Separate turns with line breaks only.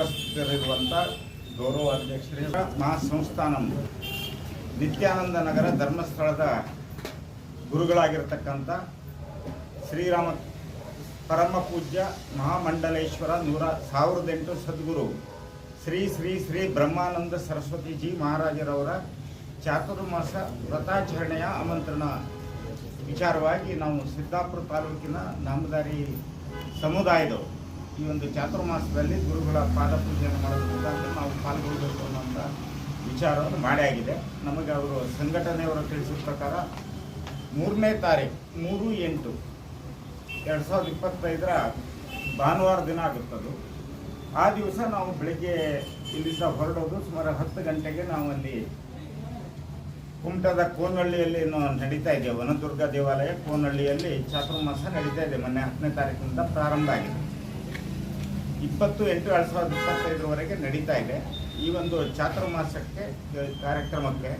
ಉಪಸ್ಥಿತರಿರುವಂಥ ಅಧ್ಯಕ್ಷರೇ ಮಹಾಸಂಸ್ಥಾನಂ ನಿತ್ಯಾನಂದ ನಗರ ಧರ್ಮಸ್ಥಳದ ಗುರುಗಳಾಗಿರ್ತಕ್ಕಂಥ ಶ್ರೀರಾಮ ಪರಮ ಪೂಜ್ಯ ಮಹಾಮಂಡಲೇಶ್ವರ ನೂರ ಸಾವಿರದ ಎಂಟು ಸದ್ಗುರು ಶ್ರೀ ಶ್ರೀ ಶ್ರೀ ಬ್ರಹ್ಮಾನಂದ ಸರಸ್ವತಿಜಿ ಮಹಾರಾಜರವರ ಚಾತುರ್ಮಾಸ ವ್ರತಾಚರಣೆಯ ಆಮಂತ್ರಣ. ವಿಚಾರವಾಗಿ ನಾವು ಸಿದ್ದಾಪುರ ತಾಲೂಕಿನ ನಾಮದಾರಿ ಸಮುದಾಯದವರು. ಈ ಒಂದು ಚಾತುರ್ಮಾಸದಲ್ಲಿ ಗುರುಗಳ ಪಾದ ಪೂಜೆಯನ್ನು ಮಾಡೋದ್ರಿಂದ ನಾವು ಪಾಲ್ಗೊಳ್ಳಬೇಕು ಅನ್ನೋಂಥ ವಿಚಾರವನ್ನು ಮಾಡೇ ಆಗಿದೆ. ನಮಗೆ ಅವರು ಸಂಘಟನೆಯವರು ತಿಳಿಸಿದ ಪ್ರಕಾರ ಮೂರನೇ ತಾರೀಕು ಮೂರು ಎಂಟು ಎರಡು ಸಾವಿರದ ಇಪ್ಪತ್ತೈದರ ಭಾನುವಾರ ದಿನ ಆಗುತ್ತದು ಆ ದಿವಸ ನಾವು ಬೆಳಿಗ್ಗೆ ಇಲ್ಲಿಂದ ಹೊರಡೋದು ಸುಮಾರು ಹತ್ತು ಗಂಟೆಗೆ ನಾವು ಅಲ್ಲಿ ಕುಮಟದ ಕೋನಹಳ್ಳಿಯಲ್ಲಿ ನಡೀತಾ ಇದೆ. ವನದುರ್ಗ ದೇವಾಲಯ ಕೋನಹಳ್ಳಿಯಲ್ಲಿ ಚಾತುರ್ಮಾಸ ನಡೀತಾ ಇದೆ. ಮೊನ್ನೆ ಹತ್ತನೇ ತಾರೀಕಿನಿಂದ ಪ್ರಾರಂಭ ಆಗಿದೆ. ಇಪ್ಪತ್ತು ಎಂಟು ಎರಡು ಸಾವಿರದ ಇಪ್ಪತ್ತೈದರವರೆಗೆ ನಡೀತಾ ಇದೆ. ಈ ಒಂದು ಚಾತುರ್ಮಾಸಕ್ಕೆ ಕಾರ್ಯಕ್ರಮಕ್ಕೆ